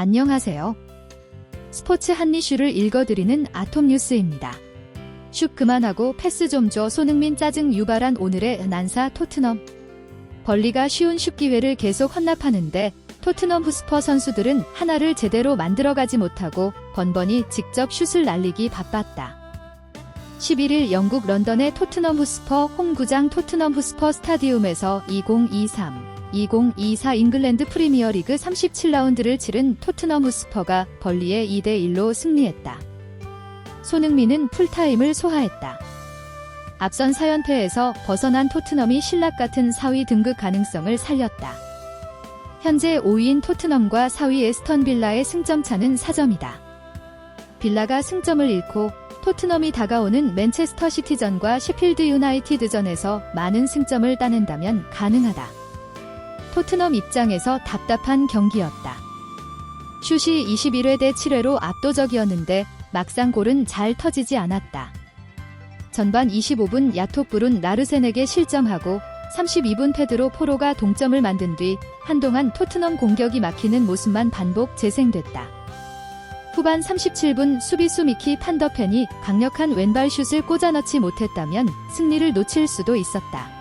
안녕하세요. 스포츠 한 이슈를 읽어드리는 아톰 뉴스입니다. 슛 그만하고 패스 좀 줘 손흥민 짜증 유발한 오늘의 난사 토트넘. 벌리가 쉬운 슛 기회를 계속 헌납하는데 토트넘 후스퍼 선수들은 하나를 제대로 만들어가지 못하고 번번이 직접 슛을 날리기 바빴다. 11일 영국 런던의 토트넘 후스퍼 홈구장 토트넘 후스퍼 스타디움에서 2023 2024 잉글랜드 프리미어 리그 37라운드를 치른 토트넘 후스퍼가 벌리에 2대1로 승리했다. 손흥민은 풀타임을 소화했다. 앞선 4연패에서 벗어난 토트넘이 신락 같은 4위 등극 가능성을 살렸다. 현재 5위인 토트넘과 4위 에스턴 빌라의 승점 차는 4점이다. 빌라가 승점을 잃고 토트넘이 다가오는 맨체스터 시티전과 셰필드 유나이티드전에서 많은 승점을 따낸다면 가능하다. 토트넘 입장에서 답답한 경기였다. 슛이 21회 대 7회로 압도적이었는데 막상 골은 잘 터지지 않았다. 전반 25분 야토불은 나르센에게 실점하고 32분 페드로 포로가 동점을 만든 뒤 한동안 토트넘 공격이 막히는 모습만 반복 재생됐다. 후반 37분 수비수 미키 판더펜이 강력한 왼발 슛을 꽂아넣지 못했다면 승리를 놓칠 수도 있었다.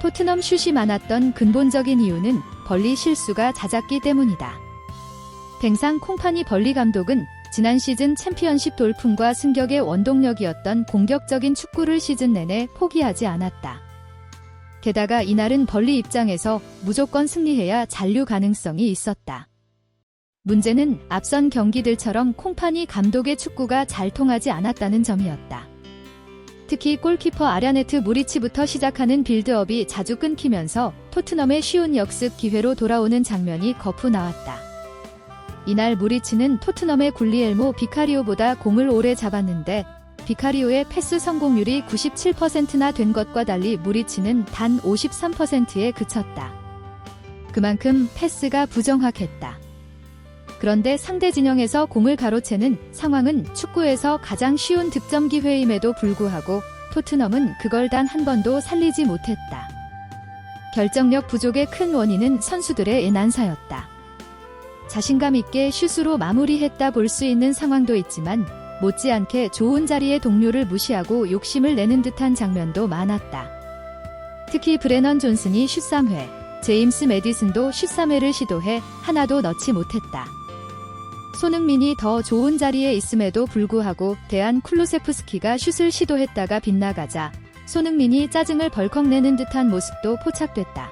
토트넘 슛이 많았던 근본적인 이유는 벌리 실수가 잦았기 때문이다. 뱅상 콩파니 벌리 감독은 지난 시즌 챔피언십 돌풍과 승격의 원동력이었던 공격적인 축구를 시즌 내내 포기하지 않았다. 게다가 이날은 벌리 입장에서 무조건 승리해야 잔류 가능성이 있었다. 문제는 앞선 경기들처럼 콩파니 감독의 축구가 잘 통하지 않았다는 점이었다. 특히 골키퍼 아랴네트 무리치부터 시작하는 빌드업이 자주 끊기면서 토트넘의 쉬운 역습 기회로 돌아오는 장면이 거푸 나왔다. 이날 무리치는 토트넘의 굴리엘모 비카리오보다 공을 오래 잡았는데 비카리오의 패스 성공률이 97%나 된 것과 달리 무리치는 단 53%에 그쳤다. 그만큼 패스가 부정확했다. 그런데 상대 진영에서 공을 가로채는 상황은 축구에서 가장 쉬운 득점 기회임에도 불구하고 토트넘은 그걸 단 한 번도 살리지 못했다. 결정력 부족의 큰 원인은 선수들의 난사였다. 자신감 있게 슛으로 마무리했다 볼 수 있는 상황도 있지만 못지않게 좋은 자리의 동료를 무시하고 욕심을 내는 듯한 장면도 많았다. 특히 브레넌 존슨이 슛 3회, 제임스 메디슨도 슛 3회를 시도해 하나도 넣지 못했다. 손흥민이 더 좋은 자리에 있음에도 불구하고 대한 쿨루세프스키가 슛을 시도했다가 빗나가자 손흥민이 짜증을 벌컥 내는 듯한 모습도 포착됐다.